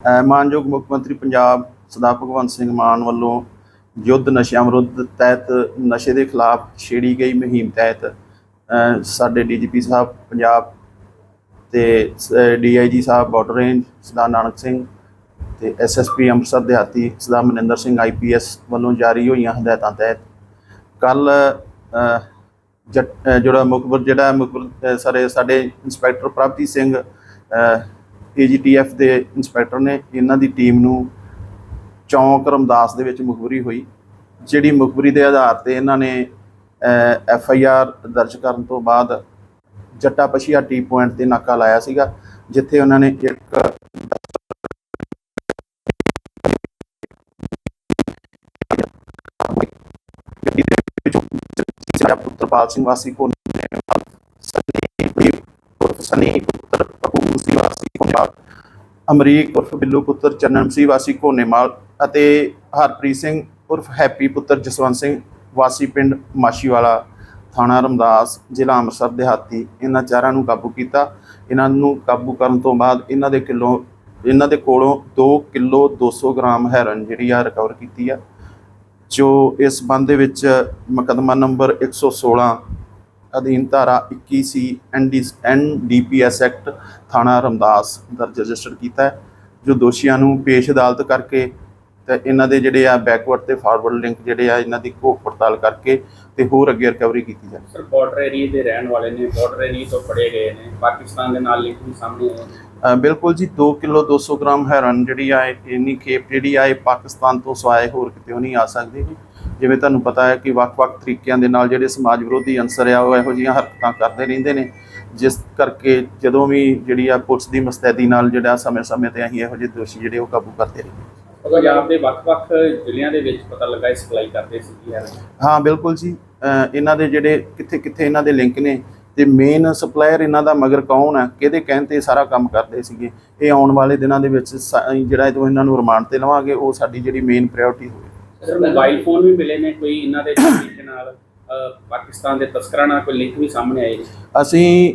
ਮਾਨਯੋਗ ਮੁੱਖ ਮੰਤਰੀ ਪੰਜਾਬ ਸਰਦਾਰ ਭਗਵੰਤ ਸਿੰਘ ਮਾਨ ਵੱਲੋਂ ਯੁੱਧ ਨਸ਼ਿਆਂ ਵਿਰੁੱਧ ਤਹਿਤ ਨਸ਼ੇ ਦੇ ਖਿਲਾਫ ਛੇੜੀ ਗਈ ਮੁਹਿੰਮ ਤਹਿਤ, ਅਹ ਸਾਡੇ ਡੀਜੀਪੀ ਸਾਹਿਬ ਪੰਜਾਬ ਤੇ ਡੀਆਈਜੀ ਸਾਹਿਬ ਬਾਰਡਰ ਰੇਂਜ ਸਰਦਾਰ ਨਾਨਕ ਸਿੰਘ ਤੇ ਐਸਐਸਪੀ ਅੰਮ੍ਰਿਤਸਰ ਦਿਹਾਤੀ ਸਰਦਾਰ ਮਨਿੰਦਰ ਸਿੰਘ ਆਈਪੀਐਸ ਵੱਲੋਂ ਜਾਰੀ ਹੋਈਆਂ ਹਦਾਇਤਾਂ ਤਹਿਤ ਕੱਲ ਜਿਹੜਾ ਮੁਖਬਰ ਜਿਹੜਾ ਮੁਖਬਰ ਸਾਰੇ ਸਾਡੇ ਇੰਸਪੈਕਟਰ ਪ੍ਰਭਜੀਤ ਸਿੰਘ ਏਜੀਟੀਐਫ ਦੇ ਇੰਸਪੈਕਟਰ ਨੇ ਇਹਨਾਂ ਦੀ ਟੀਮ ਨੂੰ ਚੌਂਕ ਰਮਦਾਸ ਦੇ ਵਿੱਚ ਮੁਖਬਰੀ ਹੋਈ ਜਿਹੜੀ ਮੁਖਬਰੀ ਦੇ ਆਧਾਰ ਤੇ ਇਹਨਾਂ ਨੇ ਐਫ ਆਈ ਆਰ ਦਰਜ ਕਰਨ ਤੋਂ ਬਾਅਦ ਜੱਟਾ ਪਸ਼ੀਆ ਟੀ ਪੁਆਇੰਟ ਤੇ ਨਾਕਾ ਲਾਇਆ ਸੀਗਾ ਜਿੱਥੇ ਉਹਨਾਂ ਨੇ ਇੱਕ ਪੁੱਤਰਪਾਲ ਸਿੰਘ ਵਾਸੀ ਕੋ ਸਨੀ ਪੁੱਤਰ ਪਪੂ ਸਿੰਘ ਵਾਸੀ ਅਮਰੀਕ ਉਰਫ ਬਿੱਲੂ ਪੁੱਤਰ ਚੰਨਨ ਸਿੰਘ, ਵਾਸੀ ਕੋਨੇਮਾਲ ਅਤੇ ਹਰਪ੍ਰੀਤ ਸਿੰਘ ਉਰਫ ਹੈਪੀ ਪੁੱਤਰ ਜਸਵੰਤ ਸਿੰਘ, ਵਾਸੀ ਪਿੰਡ ਮਾਸ਼ੀਵਾਲਾ ਥਾਣਾ ਰਮਦਾਸ, ਜ਼ਿਲ੍ਹਾ ਅੰਮ੍ਰਿਤਸਰ, ਦਿਹਾਤੀ। ਇਹਨਾਂ ਚਾਰਾਂ ਨੂੰ ਕਾਬੂ ਕੀਤਾ। ਇਹਨਾਂ ਨੂੰ ਕਾਬੂ ਕਰਨ ਤੋਂ ਬਾਅਦ ਇਹਨਾਂ ਦੇ ਕਿਲੋ, ਇਹਨਾਂ ਦੇ ਕੋਲੋਂ 2 ਕਿਲੋ 200 ਗ੍ਰਾਮ ਹੈਰਨ ਜਿਹੜੀ ਆ ਰਿਕਵਰ ਕੀਤੀ ਆ, ਜੋ ਇਸ ਸੰਬੰਧ ਦੇ ਵਿੱਚ ਮੁਕੱਦਮਾ ਨੰਬਰ 116 ਅਧੀਨ ਧਾਰਾ 21 ਸੀ ਐਨਡੀਪੀਐਸ ਐਕਟ ਥਾਣਾ ਰਮਦਾਸ ਦਰਜ ਰਜਿਸਟਰ ਕੀਤਾ ਹੈ ਜੋ ਦੋਸ਼ੀਆਂ ਨੂੰ ਪੇਸ਼ ਅਦਾਲਤ ਕਰਕੇ ਤੇ ਇਹਨਾਂ ਦੇ ਜਿਹੜੇ ਆ ਬੈਕਵਰਡ ਤੇ ਫਾਰਵਰਡ ਲਿੰਕ ਜਿਹੜੇ ਆ ਇਹਨਾਂ ਦੀ ਘੋਖ ਪੜਤਾਲ ਕਰਕੇ ਤੇ ਹੋਰ ਅੱਗੇ ਰਿਕਵਰੀ ਕੀਤੀ ਜਾਵੇ। ਸਰ ਬਾਰਡਰ ਏਰੀਆ ਦੇ ਰਹਿਣ ਵਾਲੇ ਨੇ ਬਾਰਡਰ ਏਰੀਆ ਤੋਂ ਫੜੇ ਗਏ ਨੇ ਪਾਕਿਸਤਾਨ ਦੇ ਨਾਲ ਲਿੰਕ ਵੀ ਸਾਹਮਣੇ ਆਏ ਬਿਲਕੁਲ ਜੀ 2 ਕਿਲੋ 200 ਗ੍ਰਾਮ ਹੈਰਨ ਜਿਹੜੀ ਆ ਇੰਨੀ ਖੇਪ ਜਿਹੜੀ ਆ ਇਹ ਪਾਕਿਸਤਾਨ ਤੋਂ ਸਿਵਾਏ ਹੋਰ ਕਿਤੇ ਨਹੀਂ ਆ ਸਕਦੀ। ਜਿਵੇਂ ਤੁਹਾਨੂੰ ਪਤਾ ਹੈ ਕਿ ਵੱਖ-ਵੱਖ ਤਰੀਕਿਆਂ ਦੇ ਨਾਲ ਜਿਹੜੇ ਸਮਾਜ ਵਿਰੋਧੀ ਅੰਸਰ ਆ ਉਹ ਇਹੋ ਜਿਹੀਆਂ ਹਰਕਤਾਂ ਕਰਦੇ ਰਹਿੰਦੇ ਨੇ। ਜਿਸ ਕਰਕੇ ਜਦੋਂ ਵੀ ਜਿਹੜੀ ਆ ਪੁਲਿਸ ਦੀ ਮੁਸਤੈਦੀ ਨਾਲ ਜਿਹੜਾ ਸਮੇਂ-ਸਮੇਂ ਤੇ ਅਸੀਂ ਇਹੋ ਜਿਹੇ ਦੋਸ਼ੀ ਜਿਹੜੇ ਉਹ ਕਾਬੂ ਕਰਦੇ ਰਹਿੰਦੇ ਪੰਜਾਬ ਦੇ ਵੱਖ-ਵੱਖ ਜ਼ਿਲ੍ਹਿਆਂ ਦੇ ਵਿੱਚ ਪਤਾ ਲੱਗਾ ਇਹ ਸਪਲਾਈ ਕਰਦੇ ਸੀ ਕੀ ਹੈ? ਹਾਂ ਬਿਲਕੁਲ ਜੀ। ਇਹਨਾਂ ਦੇ ਜਿਹੜੇ ਕਿੱਥੇ-ਕਿੱਥੇ ਇਹਨਾਂ ਦੇ ਲਿੰਕ ਨੇ ਤੇ ਮੇਨ ਸਪਲਾਇਰ ਇਹਨਾਂ ਦਾ ਮਗਰ ਕੌਣ ਹੈ ਕਿਹਦੇ ਕਹਿਣ ਤੇ ਇਹ ਸਾਰਾ ਕੰਮ ਕਰਦੇ ਸੀਗੇ। ਇਹ ਆਉਣ ਵਾਲੇ ਦਿਨਾਂ ਦੇ ਵਿੱਚ ਜਿਹੜਾ ਜਦੋਂ ਇਹਨਾਂ ਨੂੰ ਰਿਮਾਂਡ ਤੇ ਲਵਾਂਗੇ ਉਹ ਸਾਡੀ ਜਿਹੜੀ ਮੇਨ ਪ੍ਰਾਇੋਰਟੀ ਹੋਵੇ ਸਰ ਮੋਬਾਈਲ ਫੋਨ ਵੀ ਮਿਲੇ ਨੇ ਕੋਈ ਇਹਨਾਂ ਦੇ ਨਾਲ? ਅਹ, ਪਾਕਿਸਤਾਨ ਦੇ ਤਸਕਰਾਂ ਨਾਲ ਕੋਈ ਲਿੰਕ ਵੀ ਸਾਹਮਣੇ ਆਏ ਨੇ ਅਸੀਂ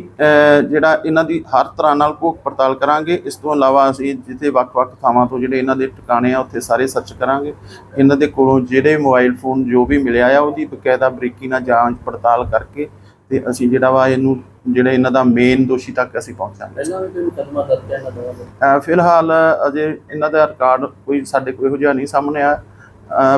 ਜਿਹੜਾ ਇਹਨਾਂ ਦੀ ਹਰ ਤਰ੍ਹਾਂ ਨਾਲ ਘੋਖ ਪੜਤਾਲ ਕਰਾਂਗੇ। ਇਸ ਤੋਂ ਇਲਾਵਾ ਅਸੀਂ ਜਿੱਥੇ ਵੱਖ-ਵੱਖ ਥਾਵਾਂ ਤੋਂ ਜਿਹੜੇ ਇਹਨਾਂ ਦੇ ਟਿਕਾਣੇ ਆ ਉੱਥੇ ਸਾਰੇ ਸਰਚ ਕਰਾਂਗੇ। ਇਹਨਾਂ ਦੇ ਕੋਲੋਂ ਜਿਹੜੇ ਮੋਬਾਈਲ ਫੋਨ ਜੋ ਵੀ ਮਿਲਿਆ ਆ ਉਹਦੀ ਬਕਾਇਦਾ ਬਰੀਕੀ ਨਾਲ ਜਾਂਚ ਪੜਤਾਲ ਕਰਕੇ ਤੇ ਅਸੀਂ ਜਿਹੜਾ ਵਾ ਇਹਨੂੰ ਜਿਹੜੇ ਇਹਨਾਂ ਦਾ ਮੇਨ ਦੋਸ਼ੀ ਤੱਕ ਅਸੀਂ ਪਹੁੰਚਾਂਗੇ। ਪਹਿਲਾਂ ਵੀ ਕੋਈ ਮੁਕੱਦਮਾ ਦਰਜ ਹੈ ਨਾ ਦੋਵਾਂ ਅ, ਫਿਲਹਾਲ ਅਜੇ ਇਹਨਾਂ ਦਾ ਰਿਕਾਰਡ ਕੋਈ ਸਾਡੇ ਕੋਲ ਇਹੋ ਜਿਹਾ ਨਹੀਂ ਸਾਹਮਣੇ ਆ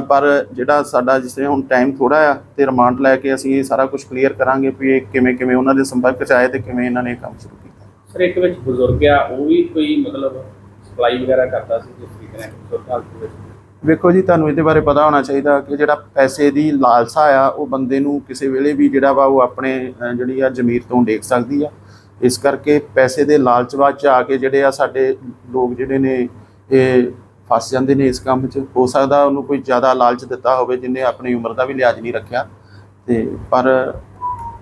ਪਰ ਜਿਹੜਾ ਸਾਡਾ ਜਿਸ ਤਰ੍ਹਾਂ ਹੁਣ ਟਾਈਮ ਥੋੜਾ ਆ ਤੇ ਰਿਮਾਂਡ ਲੈ ਕੇ ਅਸੀਂ ਇਹ ਸਾਰਾ ਕੁਝ ਕਲੀਅਰ ਕਰਾਂਗੇ ਵੀ ਇਹ ਕਿਵੇਂ ਕਿਵੇਂ ਉਹਨਾਂ ਦੇ ਸੰਪਰਕ ਚ ਆਏ ਤੇ ਕਿਵੇਂ ਇਹਨਾਂ ਨੇ ਇਹ ਕੰਮ ਸ਼ੁਰੂ ਕੀਤਾ। ਸਰ ਇੱਕ ਵਿੱਚ ਬਜ਼ੁਰਗ ਆ ਉਹ ਵੀ ਕੋਈ ਮਤਲਬ ਸਪਲਾਈ ਵਗੈਰਾ ਕਰਦਾ ਸੀ ਜਿਸ ਤਰੀਕੇ ਨਾਲ ਬਜ਼ੁਰਗ ਹਾਲਤ ਵਿੱਚ? ਵੇਖੋ ਜੀ ਤੁਹਾਨੂੰ ਇਹਦੇ ਬਾਰੇ ਪਤਾ ਹੋਣਾ ਚਾਹੀਦਾ ਕਿ ਜਿਹੜਾ ਪੈਸੇ ਦੀ ਲਾਲਸਾ ਆ ਉਹ ਬੰਦੇ ਨੂੰ ਕਿਸੇ ਵੇਲੇ ਵੀ ਜਿਹੜਾ ਵਾ ਉਹ ਆਪਣੇ ਜਿਹੜੀ ਆ ਜ਼ਮੀਰ ਤੋਂ ਡੇਕ ਸਕਦੀ ਆ। ਇਸ ਕਰਕੇ ਪੈਸੇ ਦੇ ਲਾਲਚ ਵਿੱਚ ਆ ਕੇ ਜਿਹੜੇ ਆ ਸਾਡੇ ਲੋਕ ਜਿਹੜੇ ਨੇ ਇਹ ਫਸ ਜਾਂਦੇ ਨੇ ਇਸ ਕੰਮ 'ਚ। ਹੋ ਸਕਦਾ ਉਹਨੂੰ ਕੋਈ ਜ਼ਿਆਦਾ ਲਾਲਚ ਦਿੱਤਾ ਹੋਵੇ ਜਿਨੇ ਆਪਣੀ ਉਮਰ ਦਾ ਵੀ ਲਿਹਾਜ਼ ਨਹੀਂ ਰੱਖਿਆ। ਤੇ ਪਰ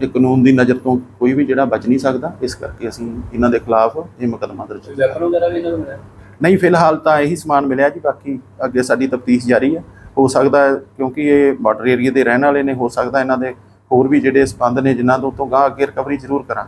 ਇਹ ਕਾਨੂੰਨ ਦੀ ਨਜ਼ਰ ਤੋਂ ਕੋਈ ਵੀ ਜਿਹੜਾ ਬਚ ਨਹੀਂ ਸਕਦਾ ਇਸ ਕਰਕੇ ਅਸੀਂ ਇਹਨਾਂ ਦੇ ਖਿਲਾਫ ਇਹ ਮੁਕੱਦਮਾ ਦਰਜ ਕੀਤਾ। ਵੈਪਨ ਵਗੈਰਾ ਵੀ ਇਹਨਾਂ ਨੂੰ ਮਿਲਿਆ? ਨਹੀਂ ਫਿਲਹਾਲ ਤਾਂ ਇਹੀ ਸਮਾਨ ਮਿਲਿਆ ਜੀ ਬਾਕੀ ਅੱਗੇ ਸਾਡੀ ਤਫਤੀਸ਼ ਜਾਰੀ ਹੈ। ਹੋ ਸਕਦਾ ਕਿਉਂਕਿ ਇਹ ਬਾਰਡਰ ਏਰੀਆ ਦੇ ਰਹਿਣ ਵਾਲੇ ਨੇ ਹੋ ਸਕਦਾ ਇਹਨਾਂ ਦੇ ਹੋਰ ਵੀ ਜਿਹੜੇ ਸਬੰਧ ਨੇ ਜਿਨ੍ਹਾਂ ਤੋਂ ਤੋਂ ਗਾਂ ਅੱਗੇ ਰਿਕਵਰੀ ਜ਼ਰੂਰ ਕਰਾਂਗੇ।